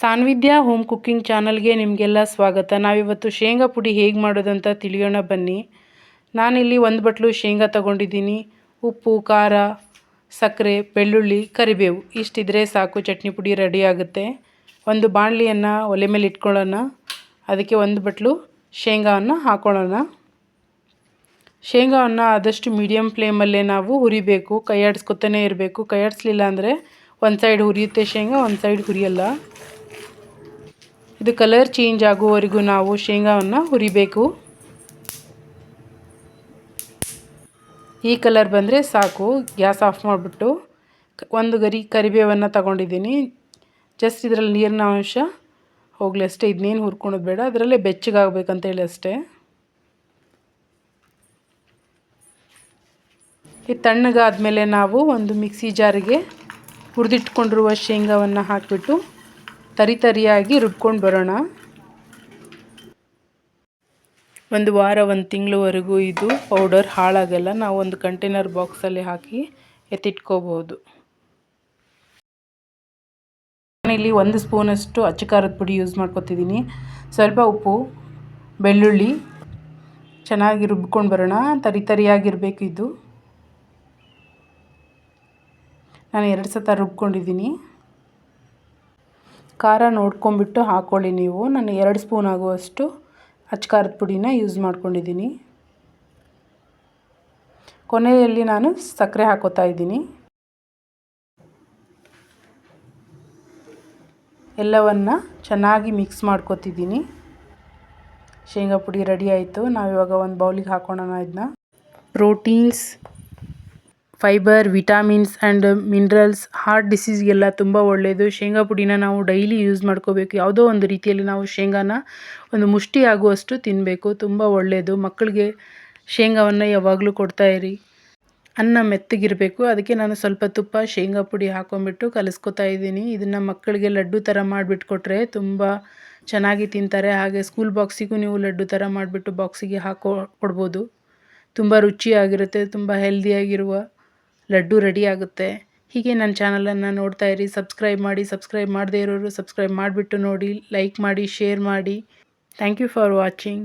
ಸಾನ್ವಿದ್ಯಾ home cooking ಚಾನಲ್ಗೆ ನಿಮಗೆಲ್ಲ ಸ್ವಾಗತ. ನಾವಿವತ್ತು ಶೇಂಗಾ ಪುಡಿ ಹೇಗೆ ಮಾಡೋದಂತ ತಿಳಿಯೋಣ ಬನ್ನಿ. ನಾನಿಲ್ಲಿ ಒಂದು ಬಟ್ಲು ಶೇಂಗಾ ತಗೊಂಡಿದ್ದೀನಿ. ಉಪ್ಪು, ಖಾರ ಸಕ್ಕರೆ ಬೆಳ್ಳುಳ್ಳಿ, ಕರಿಬೇವು. ಇಷ್ಟಿದ್ರೆ ಸಾಕು, ಚಟ್ನಿ ಪುಡಿ ರೆಡಿ ಆಗುತ್ತೆ. ಒಂದು ಬಾಣಲಿಯನ್ನು ಒಲೆ ಮೇಲೆ ಇಟ್ಕೊಳ್ಳೋಣ. ಅದಕ್ಕೆ ಒಂದು ಬಟ್ಲು ಶೇಂಗಾವನ್ನು ಹಾಕೊಳ್ಳೋಣ. ಶೇಂಗಾವನ್ನು ಆದಷ್ಟು ಮೀಡಿಯಮ್ ಫ್ಲೇಮಲ್ಲೇ ನಾವು ಹುರಿಬೇಕು. ಕೈ ಇರಬೇಕು. ಕೈ ಆಡಿಸ್ಲಿಲ್ಲ ಅಂದರೆ ಒಂದು ಸೈಡ್ ಹುರಿಯುತ್ತೆ ಶೇಂಗಾ, ಒಂದು ಸೈಡ್ ಹುರಿಯಲ್ಲ. ಇದು ಕಲರ್ ಚೇಂಜ್ ಆಗುವವರೆಗೂ ನಾವು ಶೇಂಗಾವನ್ನು ಹುರಿಬೇಕು. ಈ ಕಲರ್ ಬಂದರೆ ಸಾಕು, ಗ್ಯಾಸ್ ಆಫ್ ಮಾಡಿಬಿಟ್ಟು ಒಂದು ಗರಿ ಕರಿಬೇವನ್ನು ತಗೊಂಡಿದ್ದೀನಿ. ಜಸ್ಟ್ ಇದರಲ್ಲಿ ನೀರಿನ ಅಂಶ ಹೋಗಲಿ ಅಷ್ಟೇ ಇದನ್ನೇನು ಹುರ್ಕೊಳೋದು ಬೇಡ, ಅದರಲ್ಲೇ ಬೆಚ್ಚಗಾಗಬೇಕಂತೇಳಿ ಅಷ್ಟೇ. ಈ ತಣ್ಣಗಾದಮೇಲೆ ನಾವು ಒಂದು ಮಿಕ್ಸಿ ಜಾರಿಗೆ ಹುರಿದಿಟ್ಕೊಂಡಿರುವ ಶೇಂಗಾವನ್ನು ಹಾಕಿಬಿಟ್ಟು ತರಿ ತರಿಯಾಗಿ ರುಬ್ಕೊಂಡು ಬರೋಣ. ಒಂದು ವಾರ, ಒಂದು ತಿಂಗಳವರೆಗೂ ಇದು ಪೌಡರ್ ಹಾಳಾಗಲ್ಲ. ನಾವು ಒಂದು ಕಂಟೈನರ್ ಬಾಕ್ಸಲ್ಲಿ ಹಾಕಿ ಎತ್ತಿಟ್ಕೋಬೋದು ನಾನಿಲ್ಲಿ ಒಂದು ಸ್ಪೂನಷ್ಟು ಅಚ್ಚ ಖಾರದ ಪುಡಿ ಯೂಸ್ ಮಾಡ್ಕೊತಿದ್ದೀನಿ. ಸ್ವಲ್ಪ ಉಪ್ಪು, ಬೆಳ್ಳುಳ್ಳಿ, ಚೆನ್ನಾಗಿ ರುಬ್ಕೊಂಡು ಬರೋಣ. ತರಿ ತರಿಯಾಗಿರಬೇಕು ಇದು ನಾನು ಎರಡು ಸತ ರುಬ್ಕೊಂಡಿದ್ದೀನಿ. ಖಾರ ನೋಡ್ಕೊಂಬಿಟ್ಟು ಹಾಕ್ಕೊಳ್ಳಿ ನೀವು. ನಾನು ಎರಡು ಸ್ಪೂನ್ ಆಗುವಷ್ಟು ಅಚ್ಚ ಖಾರದ ಪುಡಿನ ಯೂಸ್ ಮಾಡ್ಕೊಂಡಿದ್ದೀನಿ. ಕೊನೆಯಲ್ಲಿ ನಾನು ಸಕ್ಕರೆ ಹಾಕೋತಾ ಇದ್ದೀನಿ. ಎಲ್ಲವನ್ನು ಚೆನ್ನಾಗಿ ಮಿಕ್ಸ್ ಮಾಡ್ಕೊತಿದ್ದೀನಿ. ಶೇಂಗಾ ಪುಡಿ ರೆಡಿ ಆಯಿತು. ನಾವಿವಾಗ ಒಂದು ಬೌಲಿಗೆ ಹಾಕೋಣ ಇದನ್ನ proteins fibre vitamins and minerals heart ಡಿಸೀಸ್ಗೆಲ್ಲ ತುಂಬ ಒಳ್ಳೆಯದು ಶೇಂಗಾ ಪುಡಿನ ನಾವು ಡೈಲಿ ಯೂಸ್ ಮಾಡ್ಕೋಬೇಕು. ಯಾವುದೋ ಒಂದು ರೀತಿಯಲ್ಲಿ ನಾವು ಶೇಂಗಾನ ಒಂದು ಮುಷ್ಟಿ ಆಗುವಷ್ಟು ತಿನ್ನಬೇಕು ತುಂಬ ಒಳ್ಳೆಯದು ಮಕ್ಕಳಿಗೆ ಶೇಂಗಾವನ್ನು ಯಾವಾಗಲೂ ಕೊಡ್ತಾಯಿರಿ ಅನ್ನ ಮೆತ್ತಗಿರಬೇಕು. ಅದಕ್ಕೆ ನಾನು ಸ್ವಲ್ಪ ತುಪ್ಪ, ಶೇಂಗಾ ಪುಡಿ ಹಾಕೊಂಡ್ಬಿಟ್ಟು ಕಲಿಸ್ಕೊತಾ ಇದ್ದೀನಿ. ಇದನ್ನು ಮಕ್ಕಳಿಗೆ ಲಡ್ಡು ಥರ ಮಾಡಿಬಿಟ್ಟು ಕೊಟ್ಟರೆ ತುಂಬ ಚೆನ್ನಾಗಿ ತಿಂತಾರೆ. ಹಾಗೆ ಸ್ಕೂಲ್ ಬಾಕ್ಸಿಗೂ ನೀವು ಲಡ್ಡು ಥರ ಮಾಡಿಬಿಟ್ಟು ಬಾಕ್ಸಿಗೆ ಹಾಕೋ, ಕೊಡ್ಬೋದು. ತುಂಬ ರುಚಿಯಾಗಿರುತ್ತೆ. ತುಂಬ ಹೆಲ್ದಿಯಾಗಿರುವ ಲಡ್ಡು ರೆಡಿ ಆಗುತ್ತೆ. ಹೀಗೆ ನನ್ನ ಚಾನಲನ್ನು ನೋಡ್ತಾ ಇರಿ. ಸಬ್ಸ್ಕ್ರೈಬ್ ಮಾಡಿ, ಸಬ್ಸ್ಕ್ರೈಬ್ ಮಾಡದೇ ಇರೋರು ಸಬ್ಸ್ಕ್ರೈಬ್ ಮಾಡಿಬಿಟ್ಟು ನೋಡಿ. ಲೈಕ್ ಮಾಡಿ, ಶೇರ್ ಮಾಡಿ. Thank you for watching.